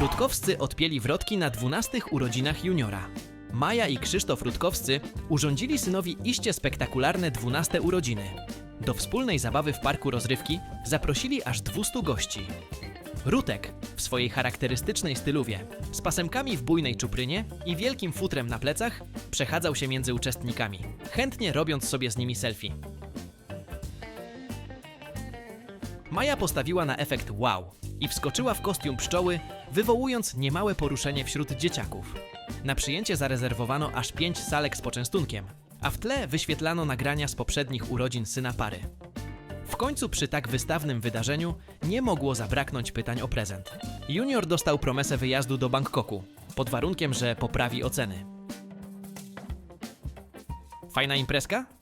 Rutkowscy odpieli wrotki na 12 urodzinach juniora. Maja i Krzysztof Rutkowscy urządzili synowi iście spektakularne 12 urodziny. Do wspólnej zabawy w parku rozrywki zaprosili aż 200 gości. Rutek w swojej charakterystycznej styluwie, z pasemkami w bujnej czuprynie i wielkim futrem na plecach, przechadzał się między uczestnikami, chętnie robiąc sobie z nimi selfie. Maja postawiła na efekt wow i wskoczyła w kostium pszczoły, wywołując niemałe poruszenie wśród dzieciaków. Na przyjęcie zarezerwowano aż pięć salek z poczęstunkiem, a w tle wyświetlano nagrania z poprzednich urodzin syna pary. W końcu przy tak wystawnym wydarzeniu nie mogło zabraknąć pytań o prezent. Junior dostał promesę wyjazdu do Bangkoku, pod warunkiem, że poprawi oceny. Fajna imprezka?